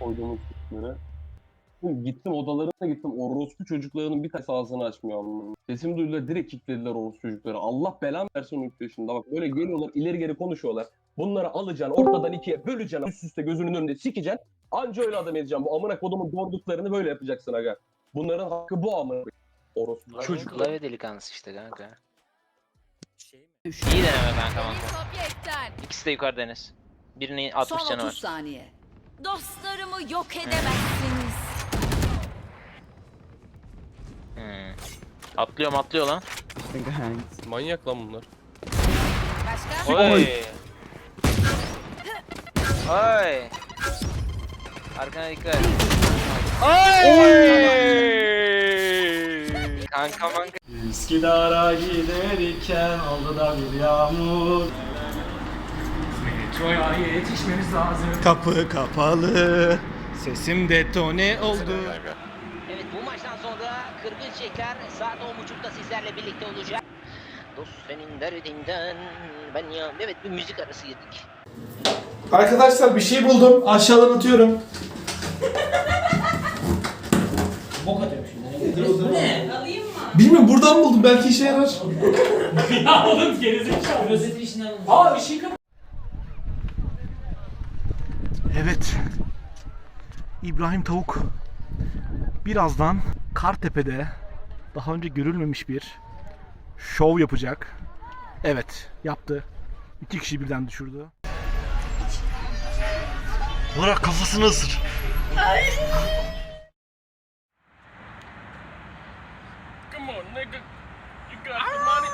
koyduğumuz kısımları. Gittim odalarına gittim. Orospu çocuklarının bir tanesi ağzını açmıyor anlamında. Sesim duydular direkt kilitlediler orospu çocukları. Allah belan versin yurt dışında. Bak böyle geliyorlar ileri geri konuşuyorlar. Bunları alacaksın ortadan ikiye böleceksin. Üst üste gözünün önünde sikeceksin. Anca öyle adam edeceksin. Bu amına kodumun doğurduklarını böyle yapacaksın aga. Bunların hakkı bu amına. Orospu. Çocuk. Klavye delikanlısı işte kanka. Şey mi? İyi deneme kanka. İkisi de yukarıda Enes. Birinin 60 Son canı 30 var. saniye. Dostlarımı yok edemezsiniz. Hmm. Atlıyor atlıyor lan. Manyak lan bunlar. Başka? Oy. Oy. Arkana dikkat. Oy. Kanka manka. Üsküdar'a giderken oldu da bir yağmur. Metroya yetişmemiz lazım. Kapı kapalı. Sesim detone oldu. Evet bu maçtan sonra Kırgız Çekler saat 10.30'da sizlerle birlikte olacak. Dost senin derdinden ben ya evet bir müzik arası girdik. Arkadaşlar bir şey buldum. Aşağıdan atıyorum. Bok atıyorum şimdi. Bu ne? Bilmiyorum buradan buldum. Belki işe yarar. ya oğlum gerizekalı. Rozet işinden Aa ışığı kapat. Evet. İbrahim Tavuk birazdan Kartepe'de daha önce görülmemiş bir şov yapacak. Evet, yaptı. İki kişi birden düşürdü. Bırak kafasını ısır. Come on, nigga. You got the money.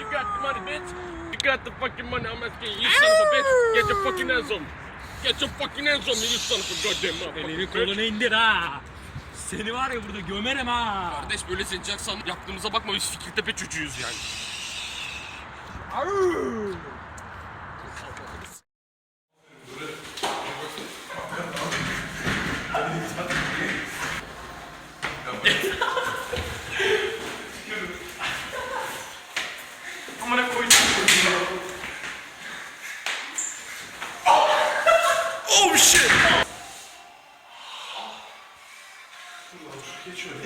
You got the money, bitch. You got the fucking money. I'm asking you, son of a bitch. Get your fucking hands on. Get your fucking hands on me, you son of a goddamn motherfucker. Elini kolunu indir ha. Seni var ya burada gömerim ha. Kardeş böyle seçeceksen yaptığımıza bakma biz Fikirtepe çocuğuyuz yani. Amına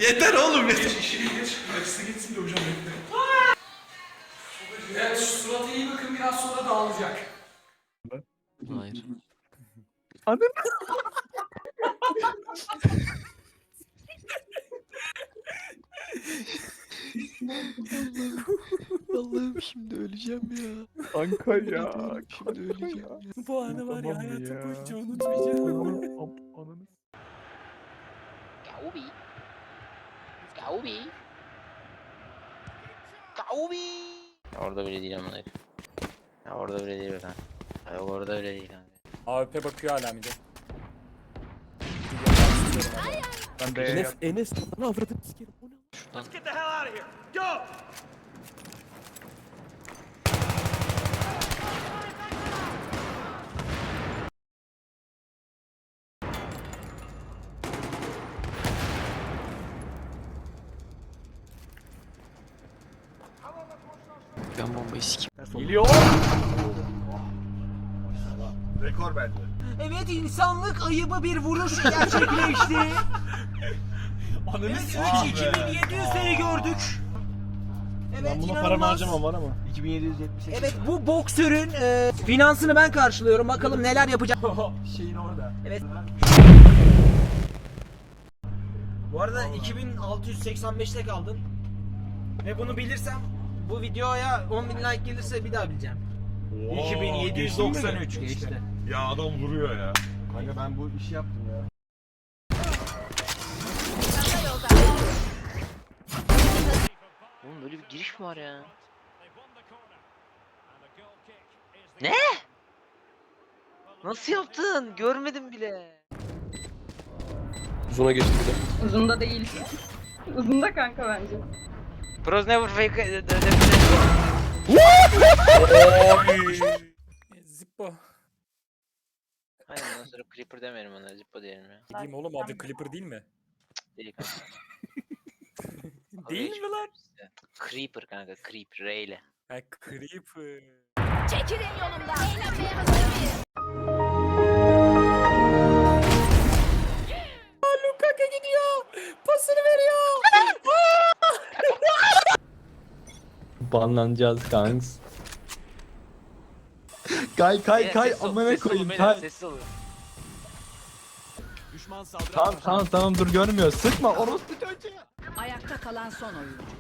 Yeter oğlum yeter. Evet şu surata iyi bakın biraz sonra dağılacak. Allah'ım şimdi öleceğim ya. Kanka ya. Şimdi öleceğim ya. Bu anı var ya hayatım ya. boyunca unutmayacağım. Kaubi. Kaubi. Kaubi. Orada bile değil amına. Ya orada bile değil kanka. Ya orada öyle değil kanka. AWP bakıyor hala mide. Ben de Enes, Enes bana avradım sikerim. O ne? Get the hell out of here! Go! Ben bombayı sikeyim. Geliyor. Rekor bence. Evet insanlık ayıbı bir vuruş gerçekleşti. Ananı evet sikeyim. 3700 seni gördük. Evet Ben buna inanılmaz. paramı harcamam var ama. 2778. Evet bu boksörün e, finansını ben karşılıyorum. Bakalım neler yapacak. Şeyin orada. Evet. Bu arada 2685'te kaldın. Ve bunu bilirsem bu videoya 10.000 like gelirse bir daha bileceğim. 2793 geçti. Ya adam vuruyor ya. Kanka ben bu işi yaptım ya. Oğlum böyle bir giriş mi var ya? Ne? Nasıl yaptın? Görmedim bile. Uzuna geçti bir de. Uzunda değil. Uzunda kanka bence. Pros never fake Zippo. Aynen ondan sonra Creeper demeyelim ona Zippo diyelim ya. Gideyim oğlum adı Clipper değil mi? Değil kanka. Değil mi lan? Creeper kanka Creep R ile. Ha Creeper. Çekilin yolumdan. Eğlenmeye hazır mıyız? Banlanacağız kanks. Kay kay kay amına koyayım kay. Sessiz olun. Tamam tamam tamam dur görmüyor. Sıkma orospu çocuğu. Ayakta kalan son oyuncu.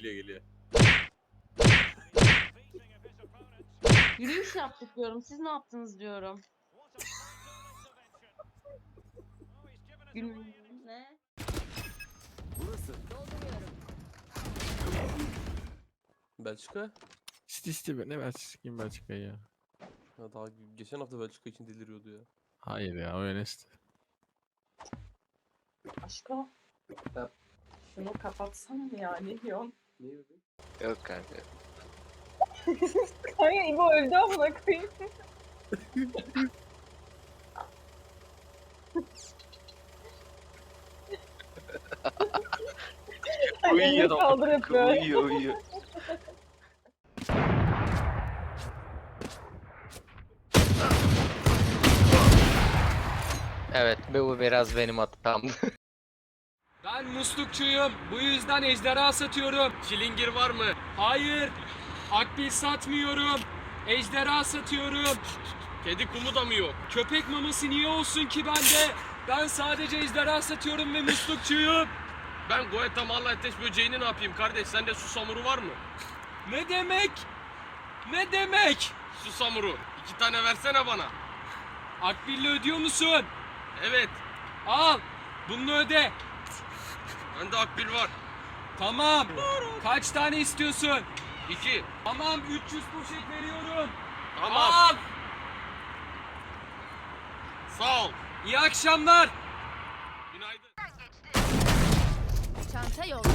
Geliyor geliyor. Yürüyüş yaptık diyorum. Siz ne yaptınız diyorum. Gülmeyin. Ne? Belçika? City City ne ben sikeyim Belçika'yı ya. Ya daha geçen hafta Belçika için deliriyordu ya. Hayır ya öyle işte. Aşkım. Şunu kapatsana ya. Ne diyorsun? Yok kanka. Kanka İbo öldü amına koyayım. Elini kaldır hep böyle. Uyuyor uyuyor. Evet bu biraz benim hatamdı. Ben muslukçuyum. Bu yüzden ejderha satıyorum. Çilingir var mı? Hayır. Akbil satmıyorum. Ejderha satıyorum. Kedi kumu da mı yok? Köpek maması niye olsun ki bende? Ben sadece ejderha satıyorum ve muslukçuyum. Ben Guatemala'la ateş böceğini ne yapayım kardeş? Sende susamuru var mı? Ne demek? Ne demek? Susamuru. İki tane versene bana. Akbil'le ödüyor musun? Evet. Al. Bunu öde. Bende akbil var. Tamam. Kaç tane istiyorsun? İki. Tamam 300 poşet veriyorum. Tamam. Al. Sağ ol. İyi akşamlar. Günaydın. Çanta yolda.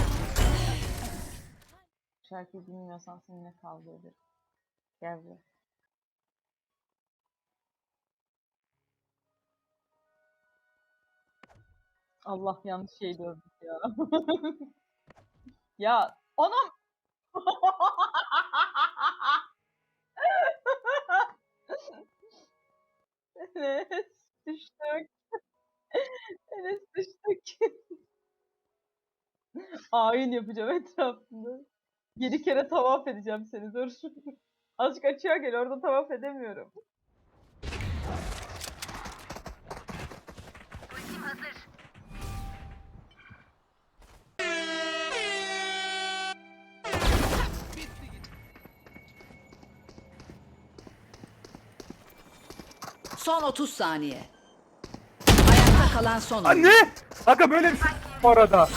Şarkıyı bilmiyorsan seninle kavga ederim. Gel buraya. Allah yanlış şey dövdük ya. ya anam. Enes düştük. Enes düştük. Ayin yapacağım etrafında. Yedi kere tavaf edeceğim seni dur. Azıcık açığa gel orada tavaf edemiyorum. Son 30 saniye. Ayakta kalan son. Anne! Kanka böyle bir şey bu arada.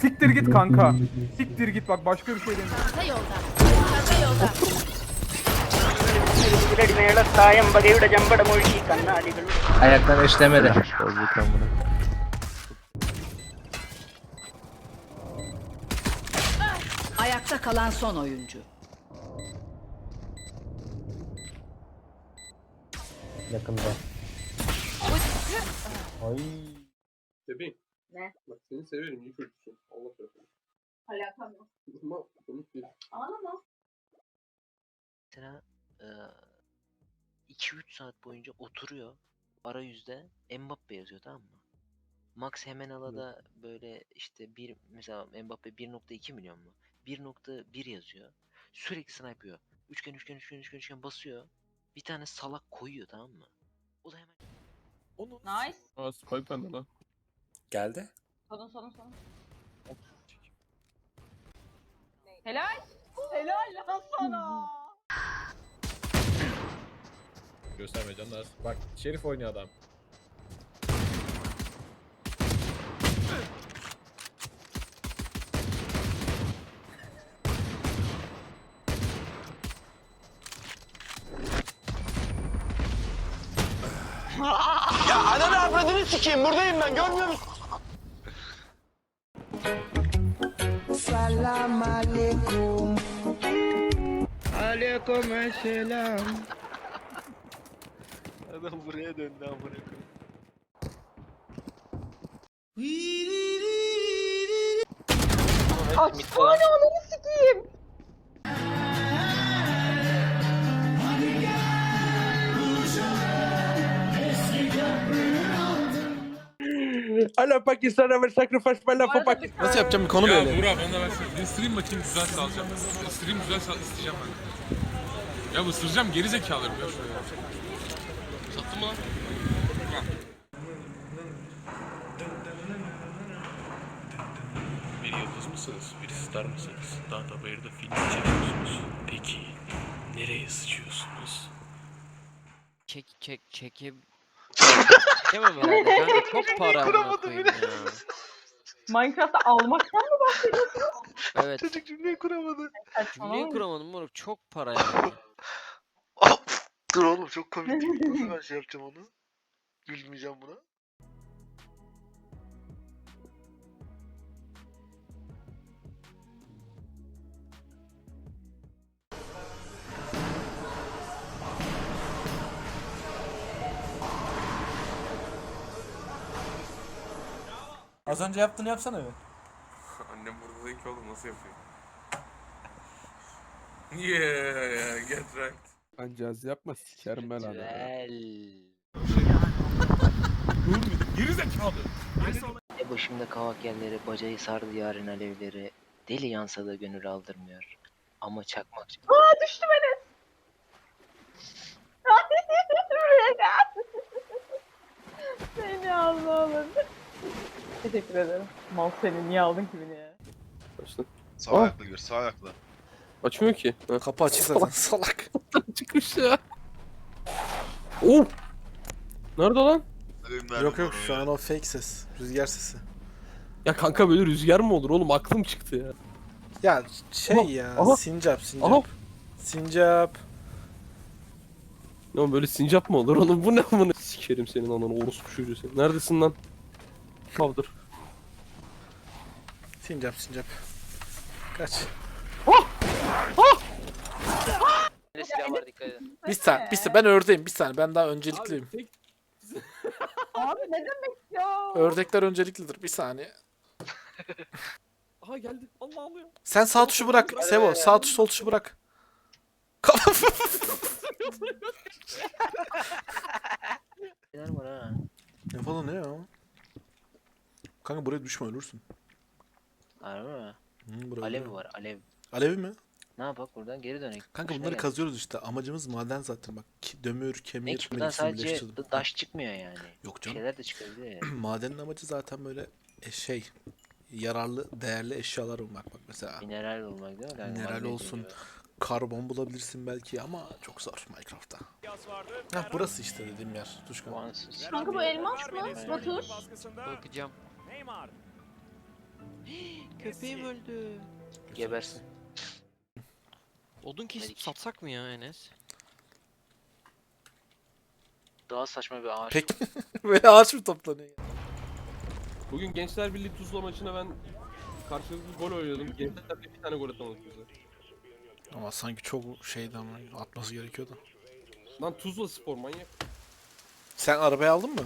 Siktir git kanka. Siktir git bak başka bir şey demiyorum. Çanta yolda. Çanta yolda. Ayaktan işlemedi. Bozduk. Ayakta kalan son oyuncu. Bebeğim. Ne? Bak seni severim iyi çocuksun. Allah korusun. Alakam yok. Ama komik değil. Ağlama. Mesela 2-3 saat boyunca oturuyor. Arayüzde Mbappe yazıyor tamam mı? Max Hemenal'a da böyle işte bir mesela Mbappe 1.2 milyon mu? 1.1 yazıyor. Sürekli snipe yiyor. Üçgen üçgen üçgen üçgen üçgen basıyor. Bir tane salak koyuyor tamam mı? O da hemen Nice. Aa spike bende lan. Geldi. Sonun sonun sonun. Helal. Helal lan sana. Gösterme canlar. Bak Şerif oynuyor adam. Ya ananı avradını sikeyim buradayım ben. Görmüyor musun? Adam buraya döndü amına koyayım. Açsana ananı Hala Pakistan ever sacrifice my life for Pakistan. Nasıl yapacağım bir konu Ya böyle. Burak ben de ben ısırayım bakayım güzel salacağım. Isırayım güzel sal isteyeceğim ben. Ya ısıracağım geri zekalarım ya şöyle. Sattın mı lan? Bir yıldız mısınız? Bir star mısınız? Dağda bayırda film çekiyorsunuz. Peki nereye sıçıyorsunuz? Çek çek çeke... Çekemem herhalde kanka çok para amına koyayım ya. Minecraft'ta almaktan mı bahsediyorsun? Evet Çocuk cümleyi kuramadı. cümleyi Saçmalama. kuramadım moruk çok para ya. Dur oğlum çok komik. Nasıl ben şey yapacağım onu? Gülmeyeceğim buna. Az önce yaptığını yapsana be. Annem burada değil ki oğlum nasıl yapıyor? yeah, yeah, get right. Ancaz yapma sikerim ben Güzel. Geri zekalı. E başımda kavak yerleri, bacayı sardı yarın alevleri. Deli yansa da gönül aldırmıyor. Ama çakmak Aa düştüm Enes. Beni al ne olur. Teşekkür ederim. Mal seni niye aldın ki beni ya? Sağ ayaklı gör sağ ayaklı. Açmıyor ki. Ha. Kapı açık zaten salak. Çıkmış ya. Oh! Nerede lan? Yok yok şu an o fake ses. Rüzgar sesi. Ya kanka böyle rüzgar mı olur oğlum? Aklım çıktı ya. Ya şey Aha, ya aha, sincap sincap. aha. Sincap. Ya böyle sincap mı olur oğlum? Bu ne amına? Sikerim senin ananı orospu çocuğu seni. Neredesin lan? Kaldır. Sincap sincap. Kaç. Ne silah var dikkat edin. Bir saniye, bir saniye ben ördeğim bir saniye ben daha öncelikliyim. tek- Abi ne demek ya? Ördekler önceliklidir bir saniye. Aha geldi. Allah alıyor. Sen sağ tuşu bırak Sevo sağ tuş sol tuşu bırak. Neler var ha? ne falan ne ya? Kanka buraya düşme ölürsün. Harbi mi? Hı, buraya Alev buraya. var alev. Alevi mi? Ne yapak buradan geri dönelim. Kanka Boşuna bunları gel. kazıyoruz işte. Amacımız maden zaten bak. Ki- Dömür, Ne kemir, ki buradan hepsini sadece birleştirdim. da- daş çıkmıyor yani. Yok Bir canım. şeyler de çıkabiliyor ya. Madenin amacı zaten böyle e, şey yararlı, değerli eşyalar bulmak bak mesela. Mineral olmak değil mi? kanka? Mineral Magnezyum olsun. gibi. Karbon bulabilirsin belki ama çok zor Minecraft'ta. Hah burası işte dediğim yer. Tuşkan. Puansız. Kanka bu elmas mı? Batur. Bakacağım. Köpeğim öldü. Gebersin. Odun kesip satsak mı ya Enes? Daha saçma bir ağaç. Peki böyle ağaç mı toplanıyor? Bugün Gençler Birliği Tuzla maçına ben karşılıklı gol oynadım. Gençler bir tane gol atamadık bize. Ama sanki çok şeydi ama atması gerekiyordu. Lan Tuzla Spor manyak. Sen arabayı aldın mı?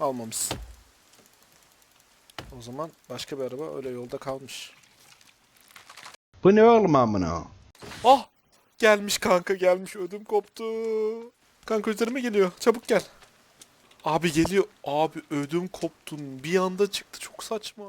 Almamışsın. O zaman başka bir araba öyle yolda kalmış. Bu ne oğlum amına? Ah! Gelmiş kanka gelmiş ödüm koptu. Kanka üzerime geliyor çabuk gel. Abi geliyor. Abi ödüm koptun bir anda çıktı çok saçma.